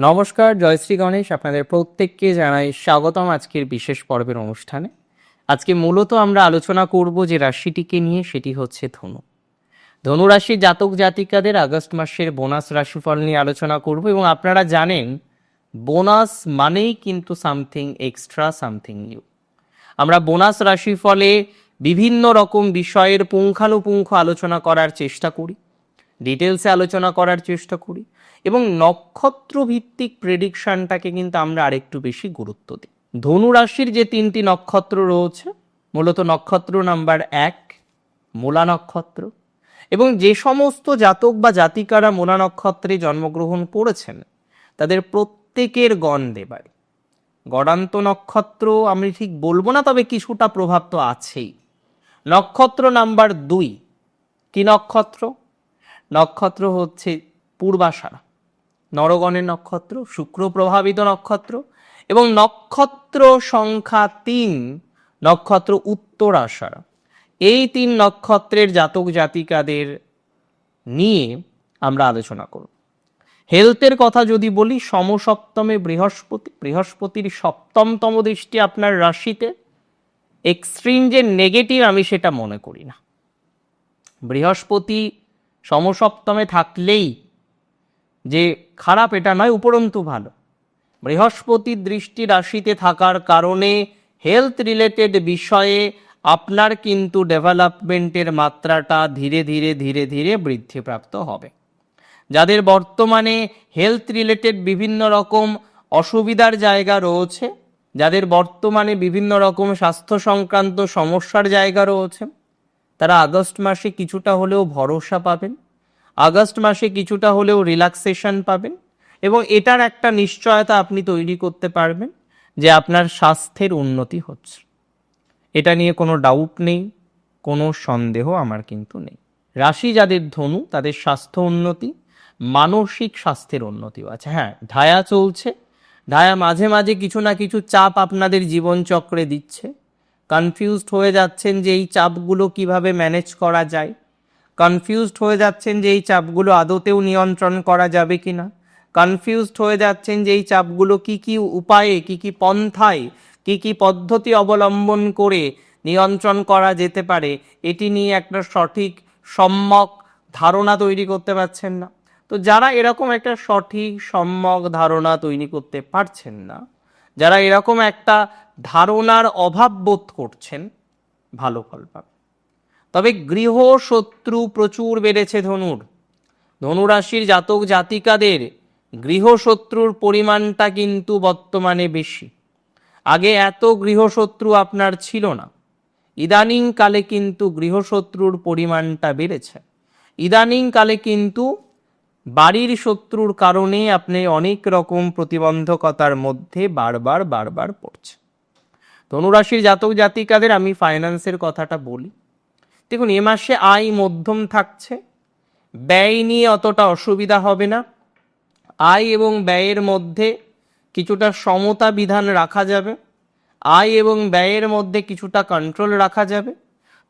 নমস্কার জয়শ্রী গণেশ। আপনাদের প্রত্যেককে জানাই স্বাগতম আজকের বিশেষ পর্বের অনুষ্ঠানে। আজকে মূলত আমরা আলোচনা করব যে রাশিটিকে নিয়ে, সেটি হচ্ছে ধনু। ধনু রাশির জাতক জাতিকাদের আগস্ট মাসের বোনাস রাশিফল নিয়ে আলোচনা করব এবং আপনারা জানেন, বোনাস মানেই কিন্তু সামথিং এক্সট্রা, সামথিং নিউ। আমরা বোনাস রাশিফলে বিভিন্ন রকম বিষয়ের পুঙ্খানুপুঙ্খ আলোচনা করার চেষ্টা করি। ডিটেলসে আলোচনা করার চেষ্টা করি এবং নক্ষত্র ভিত্তিক প্রেডিকশনটাকে কিন্তু আমরা আরেকটু বেশি গুরুত্ব দিই। ধনু রাশির যে তিনটি নক্ষত্র রয়েছে, মূলত নক্ষত্র নাম্বার এক, মূলা নক্ষত্র এবং যে সমস্ত জাতক বা জাতিকারা মূলা নক্ষত্রে জন্মগ্রহণ করেছেন, তাদের প্রত্যেকের গণ দেবায় গড়ান্ত নক্ষত্র আমি ঠিক বলব না, তবে কিছুটা প্রভাব তো আছেই। নক্ষত্র নাম্বার দুই, কি নক্ষত্র? নক্ষত্র হচ্ছে পূর্বাষাঢ়া। নরগণের নক্ষত্র, শুক্র প্রভাবিত নক্ষত্র এবং নক্ষত্র সংখ্যা তিন, নক্ষত্র উত্তরাষাঢ়া। এই তিন নক্ষত্রের জাতক জাতিকাদের নিয়ে আমরা আলোচনা করব। হেলথের কথা যদি বলি, সমসপ্তমে বৃহস্পতি, বৃহস্পতির সপ্তমতম দৃষ্টি আপনার রাশিতে। এক্সট্রিম যে নেগেটিভ আমি সেটা মনে করি না। বৃহস্পতি সমসপ্তমে থাকলেই যে খারাপ এটা নয়, উপরন্তু ভালো। বৃহস্পতির দৃষ্টি রাশিতে থাকার কারণে হেলথ রিলেটেড বিষয়ে আপনার কিন্তু ডেভেলপমেন্টের মাত্রাটা ধীরে ধীরে ধীরে ধীরে বৃদ্ধিপ্রাপ্ত হবে। যাদের বর্তমানে হেলথ রিলেটেড বিভিন্ন রকম অসুবিধার জায়গা রয়েছে, যাদের বর্তমানে বিভিন্ন রকম স্বাস্থ্য সংক্রান্ত সমস্যার জায়গা রয়েছে তারা আগস্ট মাসে কিছুটা হলেও ভরসা পাবেন, আগস্ট মাসে কিছুটা হলেও রিল্যাক্সেশন পাবেন এবং এটার একটা নিশ্চয়তা আপনি তৈরি করতে পারবেন যে আপনার স্বাস্থ্যের উন্নতি হচ্ছে। এটা নিয়ে কোনো ডাউট নেই, কোনো সন্দেহ আমার কিন্তু নেই। রাশি যাদের ধনু, তাদের স্বাস্থ্য উন্নতি, মানসিক স্বাস্থ্যের উন্নতিও আছে। হ্যাঁ ঢায়া চলছে ঢায়া মাঝে মাঝে কিছু না কিছু চাপ আপনাদের জীবনচক্রে দিচ্ছে। কনফিউজড হয়ে যাচ্ছেন যে এই চাপগুলো কীভাবে ম্যানেজ করা যায়। কনফিউজড হয়ে যাচ্ছেন যে এই চাপগুলো আদতেও নিয়ন্ত্রণ করা যাবে কি না। কনফিউজড হয়ে যাচ্ছেন যে এই চাপগুলো কি কি উপায়ে, কি কি পন্থায়, কি কি পদ্ধতি অবলম্বন করে নিয়ন্ত্রণ করা যেতে পারে, এটি নিয়ে একটা সঠিক সম্যক ধারণা তৈরি করতে পারছেন না। তো যারা এরকম একটা সঠিক সম্যক ধারণা তৈরি করতে পারছেন না, যারা এরকম একটা ধারণার অভাব বোধ করছেন ভালো ফল পাবে। তবে গৃহ শত্রু প্রচুর বেড়েছে ধনুর। ধনুরাশির জাতক জাতিকাদের গৃহশত্রুর পরিমাণটা কিন্তু বর্তমানে বেশি। আগে এত গৃহশত্রু আপনার ছিল না। ইদানিং কালে কিন্তু গৃহশত্রুর পরিমাণটা বেড়েছে। ইদানিং কালে কিন্তু বাড়ির শত্রুর কারণে আপনি অনেক রকম প্রতিবন্ধকতার মধ্যে বারবার বারবার পড়ছে ধনুরাশির জাতক জাতিকাদের আমি ফাইন্যান্সের কথাটা বলি। দেখুন, এ মাসে আয় মধ্যম থাকছে, ব্যয় নিয়ে অতটা অসুবিধা হবে না। আয় এবং ব্যয়ের মধ্যে কিছুটা সমতা বিধান রাখা যাবে। আয় এবং ব্যয়ের মধ্যে কিছুটা কন্ট্রোল রাখা যাবে।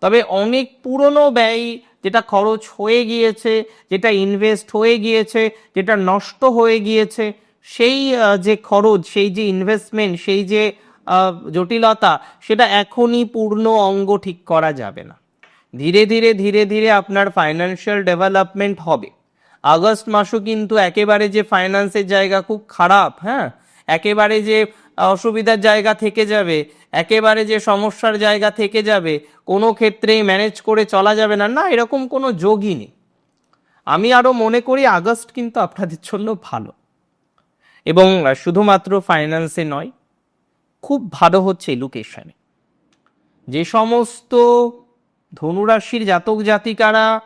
তবে অনেক পুরনো ব্যয় যেটা খরচ হয়ে গিয়েছে, যেটা ইনভেস্ট হয়ে গিয়েছে, যেটা নষ্ট হয়ে গিয়েছে, সেই যে খরচ, সেই যে ইনভেস্টমেন্ট সেই যে জটিলতা, সেটা এখনই পূর্ণ অঙ্গ ঠিক করা যাবে না। ধীরে ধীরে ধীরে ধীরে আপনার ফাইন্যান্সিয়াল ডেভেলপমেন্ট হবে। আগস্ট মাসও কিন্তু একেবারে যে ফাইন্যান্সের জায়গা খুব খারাপ হ্যাঁ? একেবারে যে অসুবিধার জায়গা থেকে যাবে, একেবারে যে সমস্যার জায়গা থেকে যাবে, কোনো ক্ষেত্রেই ম্যানেজ করে চলা যাবে না। না, এরকম কোনো যোগই নেই। আমি আরও মনে করি আগস্ট কিন্তু আপনাদের জন্য ভালো। এবং শুধুমাত্র ফাইন্যান্সে নয় খুব ভালো হচ্ছে এডুকেশনে যে সমস্ত ধনুরাশির জাতক জাতিকারা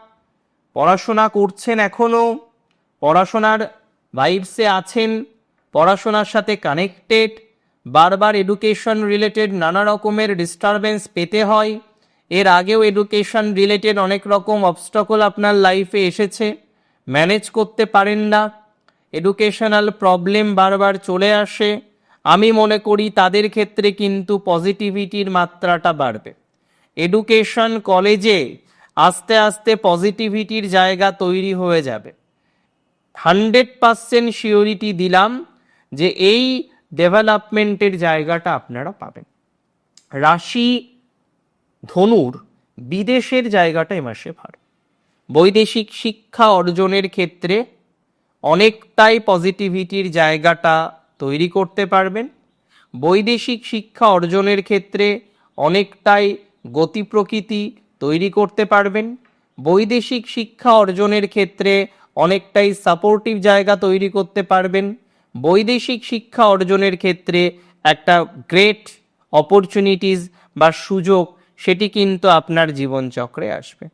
পড়াশোনা করছেন এখনও পড়াশোনার ভাইবসে আছেন, পড়াশোনার সাথে কানেক্টেড বারবার এডুকেশন রিলেটেড নানা রকমের ডিস্টারবেন্স পেতে হয়। এর আগেও এডুকেশন রিলেটেড অনেক রকম অবস্টকল আপনার লাইফে এসেছে ম্যানেজ করতে পারেন না। এডুকেশনাল প্রবলেম বারবার চলে আসে। আমি মনে করি তাদের ক্ষেত্রে কিন্তু পজিটিভিটির মাত্রাটা বাড়বে। এডুকেশন কলেজে আস্তে আস্তে পজিটিভিটির জায়গা তৈরি হয়ে যাবে। হান্ড্রেড পার্সেন্ট শিওরিটি দিলাম যে এই ডেভেলপমেন্টের জায়গাটা আপনারা পাবেন। রাশি ধনুর বিদেশের জায়গাটা এ মাসে ভালো বৈদেশিক শিক্ষা অর্জনের ক্ষেত্রে অনেকটাই পজিটিভিটির জায়গাটা তৈরি করতে পারবেন। বৈদেশিক শিক্ষা অর্জনের ক্ষেত্রে অনেকটাই গতি প্রকৃতি তৈরি করতে পারবেন। বৈদেশিক শিক্ষা অর্জনের ক্ষেত্রে অনেকটাই সাপোর্টিভ জায়গা তৈরি করতে পারবেন। বৈদেশিক শিক্ষা অর্জনের ক্ষেত্রে একটা গ্রেট অপরচুনিটিস বা সুযোগ সেটি কিন্তু আপনার জীবনচক্রে আসবে।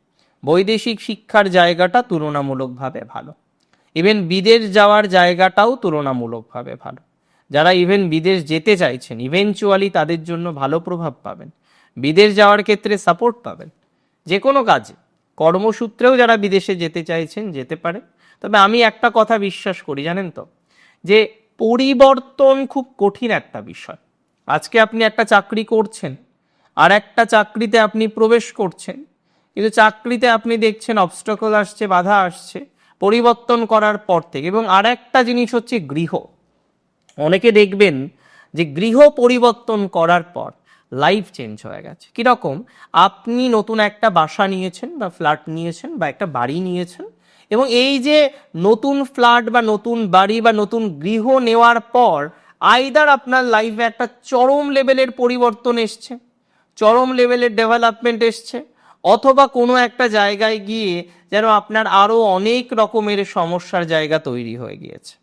বৈদেশিক শিক্ষার জায়গাটা তুলনামূলকভাবে ভালো। ইভেন বিদেশ যাওয়ার জায়গাটাও তুলনামূলকভাবে ভালো। যারা ইভেন বিদেশ যেতে চাইছেন ইভেনচুয়ালি তাদের জন্য ভালো প্রভাব পাবেন। বিদেশ যাওয়ার ক্ষেত্রে সাপোর্ট পাবেন। যে কোনো কাজে। কর্মসূত্রেও যারা বিদেশে যেতে চাইছেন, যেতে পারে। তবে আমি একটা কথা বিশ্বাস করি, জানেন তো? যে পরিবর্তন খুব কঠিন একটা বিষয়। আজকে আপনি একটা চাকরি করছেন, আর একটা চাকরিতে আপনি প্রবেশ করছেন, কিন্তু চাকরিতে আপনি দেখছেন অবস্টকল আসছে, বাধা আসছে, পরিবর্তন করার পর থেকে। এবং আর একটা জিনিস হচ্ছে গৃহ। অনেকে দেখবেন যে গৃহ পরিবর্তন করার পর লাইফ চেঞ্জ হয়ে গেছে। কীরকম? আপনি নতুন একটা বাসা নিয়েছেন বা ফ্ল্যাট নিয়েছেন বা একটা বাড়ি নিয়েছেন এবং এই যে নতুন ফ্ল্যাট বা নতুন বাড়ি বা নতুন গৃহ নেওয়ার পর আইদার আপনার লাইফে একটা চরম লেভেলের পরিবর্তন এসছে, চরম লেভেলের ডেভেলপমেন্ট এসছে, অথবা কোনো একটা জায়গায় গিয়ে যেন আপনার আরও অনেক রকমের সমস্যার জায়গা তৈরি হয়ে গিয়েছে।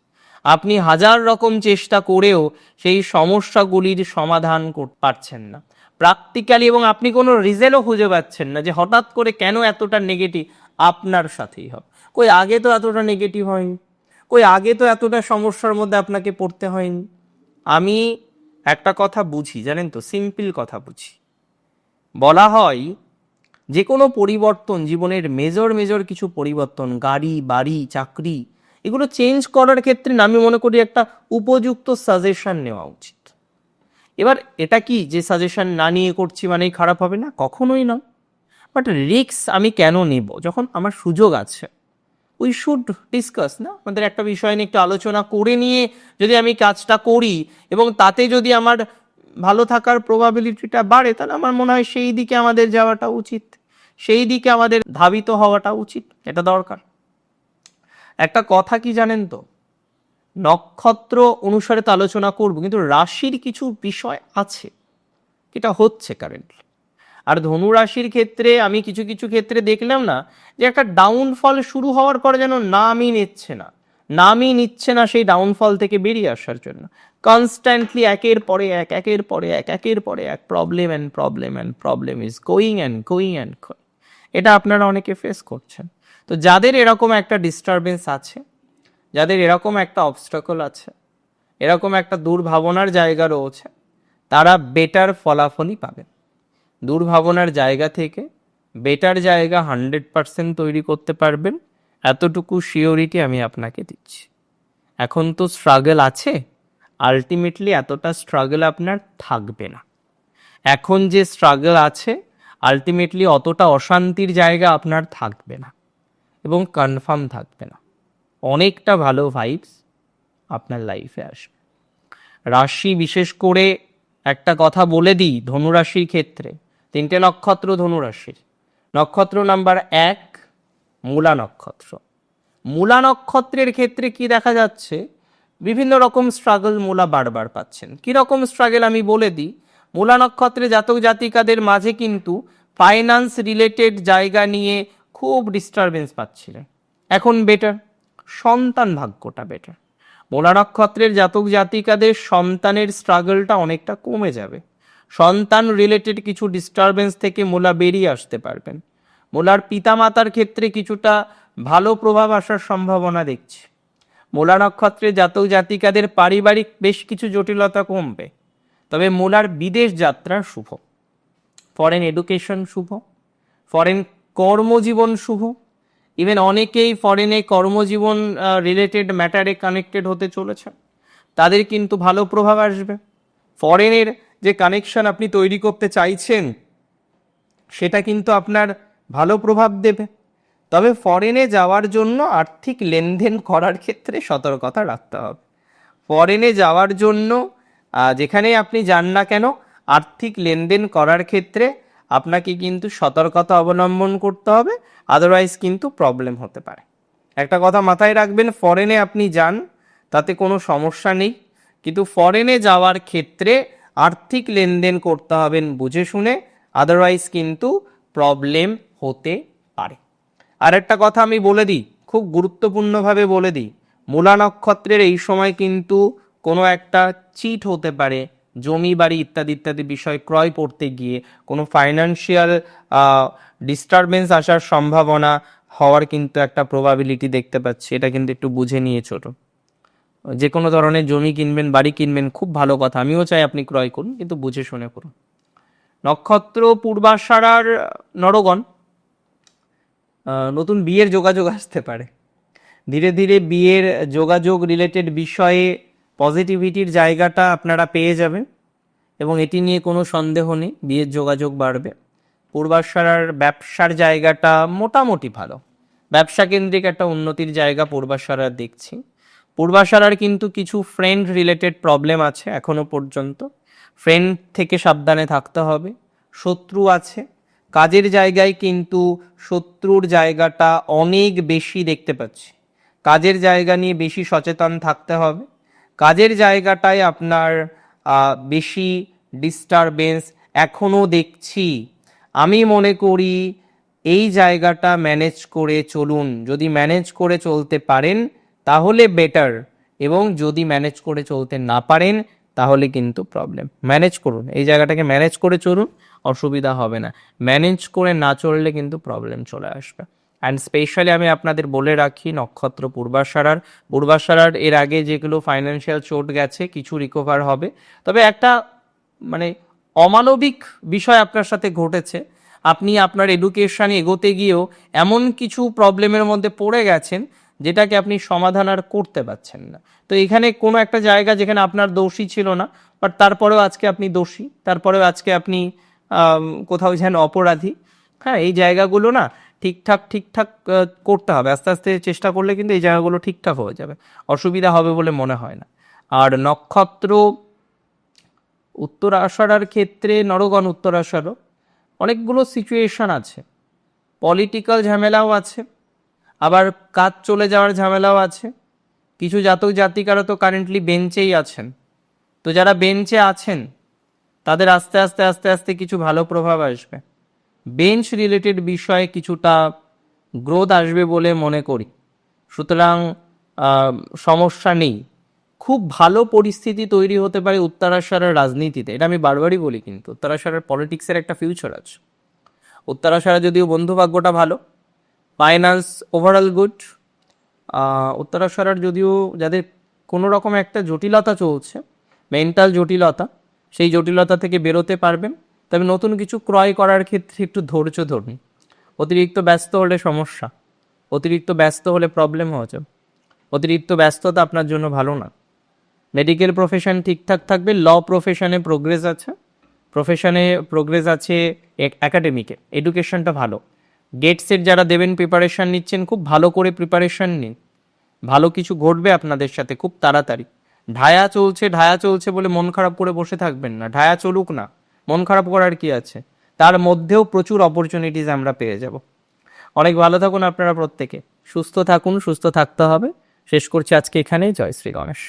আপনি হাজার রকম চেষ্টা করেও সেই সমস্যাগুলির সমাধান পারছেন না। প্র্যাকটিক্যালি এবং আপনি কোনো রিজেলও খুঁজে পাচ্ছেন না যে হঠাৎ করে কেন এতটা নেগেটিভ আপনার সাথেই হবে। কই, আগে তো এতটা নেগেটিভ হয়নি। কই, আগে তো এতটা সমস্যার মধ্যে আপনাকে পড়তে হয়নি। আমি একটা কথা বুঝি, জানেন তো? সিম্পল কথা বুঝি। বলা হয়, যে কোনো পরিবর্তন জীবনের মেজর মেজর কিছু পরিবর্তন, গাড়ি, বাড়ি, চাকরি এগুলো চেঞ্জ করার ক্ষেত্রে আমি মনে করি একটা উপযুক্ত সাজেশন নেওয়া উচিত। এবার এটা কি যে সাজেশন না নিয়ে করছি মানেই খারাপ হবে? না, কখনোই না বাট রিক্স আমি কেন নেব? যখন আমার সুযোগ আছে উই শুড ডিসকাস না? আমাদের একটা বিষয় নিয়ে একটু আলোচনা করে নিয়ে যদি আমি কাজটা করি এবং তাতে যদি আমার ভালো থাকার প্রবাবিলিটিটা বাড়ে, তাহলে আমার মনে হয় সেই দিকে আমাদের যাওয়াটা উচিত। সেই দিকে আমাদের ধাবিত হওয়াটা উচিত। এটা দরকার। একটা কথা কি জানেন তো? নক্ষত্র অনুসারে তো আলোচনা করব, কিন্তু রাশির কিছু বিষয় আছে এটা হচ্ছে কারেন্টলি আর ধনু রাশির ক্ষেত্রে, আমি কিছু কিছু ক্ষেত্রে দেখলাম না, যে একটা ডাউনফল শুরু হওয়ার পরে যেন নামই নিচ্ছে না। নামই নিচ্ছে না সেই ডাউনফল থেকে বেরিয়ে আসার জন্য। কনস্ট্যান্টলি একের পরে এক, একের পরে এক, একের পরে এক problem and problem and problem is going and going and এটা আপনারা অনেকে ফেস করছেন। তো যাদের এরকম একটা ডিস্টারবেন্স আছে, যাদের এরকম একটা অবস্ট্রাকল আছে, এরকম একটা দুর্ভাবনার জায়গা রয়েছে, তারা বেটার ফলাফলই পাবেন। দুর্ভাবনার জায়গা থেকে বেটার জায়গা হান্ড্রেড পার্সেন্ট তৈরি করতে পারবেন, এতটুকু শিওরিটি আমি আপনাকে দিচ্ছি। এখন তো স্ট্রাগল আছে আলটিমেটলি এতটা স্ট্রাগল আপনার থাকবে না। এখন যে স্ট্রাগল আছে আলটিমেটলি অতটা অশান্তির জায়গা আপনার থাকবে না। এবং কনফার্ম থাকবে না। অনেকটা ভালো ভাইবস আপনার লাইফে আসবে। রাশি বিশেষ করে একটা কথা বলে দিই ধনুরাশির ক্ষেত্রে। তিনটে নক্ষত্র ধনুরাশির। নক্ষত্র নাম্বার এক, মূলা নক্ষত্র। মূলা নক্ষত্রের ক্ষেত্রে কি দেখা যাচ্ছে? বিভিন্ন রকম স্ট্রাগল মূলা বারবার পাচ্ছেন। কি রকম স্ট্রাগল আমি বলে দিই? মূলা নক্ষত্রে জাতক জাতিকাদের মাঝে কিন্তু ফাইন্যান্স রিলেটেড জায়গা নিয়ে খুব ডিস্টারবেন্স পাচ্ছিলেন। এখন বেটার সন্তান ভাগ্যটা বেটার মূলা নক্ষত্রের জাতক জাতিকাদের সন্তানের স্ট্রাগলটা অনেকটা কমে যাবে। সন্তান রিলেটেড কিছু ডিস্টারবেন্স থেকে মূলা বেরিয়ে আসতে পারবেন। মূলার পিতামাতার ক্ষেত্রে কিছুটা ভালো প্রভাব আসার সম্ভাবনা দেখছি। মূলা নক্ষত্রের জাতক জাতিকাদের পারিবারিক বেশ কিছু জটিলতা কমবে। তবে মূলার বিদেশ যাত্রা শুভ। ফরেন এডুকেশন শুভ। ফরেন কর্মজীবন শুভ। ইভেন অনেকেই ফরেনে কর্মজীবন রিলেটেড ম্যাটারে কানেক্টেড হতে চলেছে তাদের কিন্তু ভালো প্রভাব আসবে। ফরেনের যে কানেকশন আপনি তৈরি করতে চাইছেন সেটা কিন্তু আপনার ভালো প্রভাব দেবে। তবে ফরেনে যাওয়ার জন্য আর্থিক লেনদেন করার ক্ষেত্রে সতর্কতা রাখতে হবে। ফরেনে যাওয়ার জন্য আহ, যেখানেই আপনি যান না কেন আর্থিক লেনদেন করার ক্ষেত্রে আপনাকে কিন্তু সতর্কতা অবলম্বন করতে হবে আদারওয়াইজ কিন্তু প্রবলেম হতে পারে। একটা কথা মাথায় রাখবেন ফরেনে আপনি যান, তাতে কোনো সমস্যা নেই। কিন্তু ফরেনে যাওয়ার ক্ষেত্রে আর্থিক লেনদেন করতে হবেন বুঝে শুনে আদারওয়াইজ কিন্তু প্রবলেম হতে পারে। আর একটা কথা আমি বলে দিই, খুব গুরুত্বপূর্ণভাবে বলে দিই, মূলা নক্ষত্রের এই সময় কিন্তু কোনো একটা চিট হতে পারে জমি বাড়ি ইত্যাদি ইত্যাদি বিষয় ক্রয় করতে গিয়ে কোনো ফাইন্যান্সিয়াল ডিস্টারবেন্স আসার সম্ভাবনা হওয়ার কিন্তু একটা প্রবাবিলিটি দেখতে পাচ্ছি। এটা কিন্তু একটু বুঝে নিয়ে ছোট। যে কোনো ধরনের জমি কিনবেন, বাড়ি কিনবেন, খুব ভালো কথা। আমিও চাই আপনি ক্রয় করুন, কিন্তু বুঝে শুনে করুন। নক্ষত্র পূর্বাশারার নরগণ নতুন বিয়ের যোগাযোগ আসতে পারে। ধীরে ধীরে বিয়ের যোগাযোগ রিলেটেড বিষয়ে পজিটিভিটির জায়গাটা আপনারা পেয়ে যাবেন এবং এটি নিয়ে কোনো সন্দেহ নেই, বিয়ের যোগাযোগ বাড়বে। পূর্বাশারার ব্যবসার জায়গাটা মোটামুটি ভালো। ব্যবসা কেন্দ্রিক একটা উন্নতির জায়গা পূর্বাশারার দেখছি। পূর্বাশারার কিন্তু কিছু ফ্রেন্ড রিলেটেড প্রবলেম আছে এখনও পর্যন্ত। ফ্রেন্ড থেকে সাবধানে থাকতে হবে। শত্রু আছে। কাজের জায়গায় কিন্তু শত্রুর জায়গাটা অনেক বেশি দেখতে পাচ্ছি। কাজের জায়গা নিয়ে বেশি সচেতন থাকতে হবে। কাজের জায়গাটায় আপনার বেশি ডিস্টারবেন্স এখনও দেখছি। আমি মনে করি এই জায়গাটা ম্যানেজ করে চলুন। যদি ম্যানেজ করে চলতে পারেন, তাহলে বেটার এবং যদি ম্যানেজ করে চলতে না পারেন, তাহলে কিন্তু প্রবলেম ম্যানেজ করুন। এই জায়গাটাকে ম্যানেজ করে চলুন, অসুবিধা হবে না। ম্যানেজ করে না চললে কিন্তু প্রবলেম চলে আসবে। অ্যান্ড স্পেশালি আমি আপনাদের বলে রাখি নক্ষত্র পূর্বাশারার। পূর্বাশারার এর আগে যেগুলো ফাইন্যান্সিয়াল চোট গেছে, কিছু রিকভার হবে। তবে একটা মানে অমানবিক বিষয় আপনার সাথে ঘটেছে। আপনি আপনার এডুকেশানে এগোতে গিয়েও এমন কিছু প্রবলেমের মধ্যে পড়ে গেছেন, যেটাকে আপনি সমাধান আর করতে পারছেন না। তো এখানে কোনো একটা জায়গা যেখানে আপনার দোষী ছিল না বাট তারপরেও আজকে আপনি দোষী। তারপরেও আজকে আপনি কোথাও যেন অপরাধী। হ্যাঁ এই জায়গাগুলো না ঠিকঠাক ঠিকঠাক করতে হবে। আস্তে আস্তে চেষ্টা করলে কিন্তু এই জায়গাগুলো ঠিকঠাক হয়ে যাবে। অসুবিধা হবে বলে মনে হয় না। আর নক্ষত্র উত্তর আষাঢ়ার ক্ষেত্রে, নরগণ উত্তর আষাঢ় অনেকগুলো সিচুয়েশন আছে। পলিটিক্যাল ঝামেলাও আছে। আবার কাজ চলে যাওয়ার ঝামেলাও আছে। কিছু জাতক জাতিকারা তো কারেন্টলি বেঞ্চেই আছেন। তো যারা বেঞ্চে আছেন, তাদের আস্তে আস্তে আস্তে আস্তে কিছু ভালো প্রভাব আসবে। বেঞ্চ রিলেটেড বিষয়ে কিছুটা গ্রোথ আসবে বলে মনে করি। সুতরাং সমস্যা নেই। খুব ভালো পরিস্থিতি তৈরি হতে পারে উত্তরাশারের রাজনীতিতে। এটা আমি বারবারই বলি কিন্তু, উত্তরাশারের পলিটিক্সের একটা ফিউচার আছে। উত্তরাশারা যদিও বন্ধুভাগ্যটা ভালো ফাইন্যান্স ওভারঅল গুড উত্তরাশারার যদিও যাদের কোনো রকম একটা জটিলতা চলছে মেন্টাল জটিলতা, সেই জটিলতা থেকে বেরোতে পারবেন। তবে নতুন কিছু ক্রয় করার ক্ষেত্রে একটু ধৈর্য ধরুন। অতিরিক্ত ব্যস্ত হলে সমস্যা। অতিরিক্ত ব্যস্ত হলে প্রবলেম হয়ে যাবে। অতিরিক্ত ব্যস্ততা আপনার জন্য ভালো না। মেডিকেল প্রফেশন ঠিকঠাক থাকবে ল প্রফেশনে প্রোগ্রেস আছে। প্রফেশনে প্রোগ্রেস আছে একাডেমিকে এডুকেশনটা ভালো। গেট সেট যারা দেবেন প্রিপারেশান নিচ্ছেন, খুব ভালো করে প্রিপারেশান নিন। ভালো কিছু ঘটবে আপনাদের সাথে খুব তাড়াতাড়ি। ঢায়া চলছে ঢায়া চলছে বলে মন খারাপ করে বসে থাকবেন না। ঢায়া চলুক না। মন খারাপ করার কি আছে? তার মধ্যেও প্রচুর অপরচুনিটিস আমরা পেয়ে যাব। অনেক ভালো থাকুন আপনারা প্রত্যেকে। সুস্থ থাকুন, সুস্থ থাকতে হবে। শেষ করছি আজকে এখানেই। জয় শ্রী গণেশ।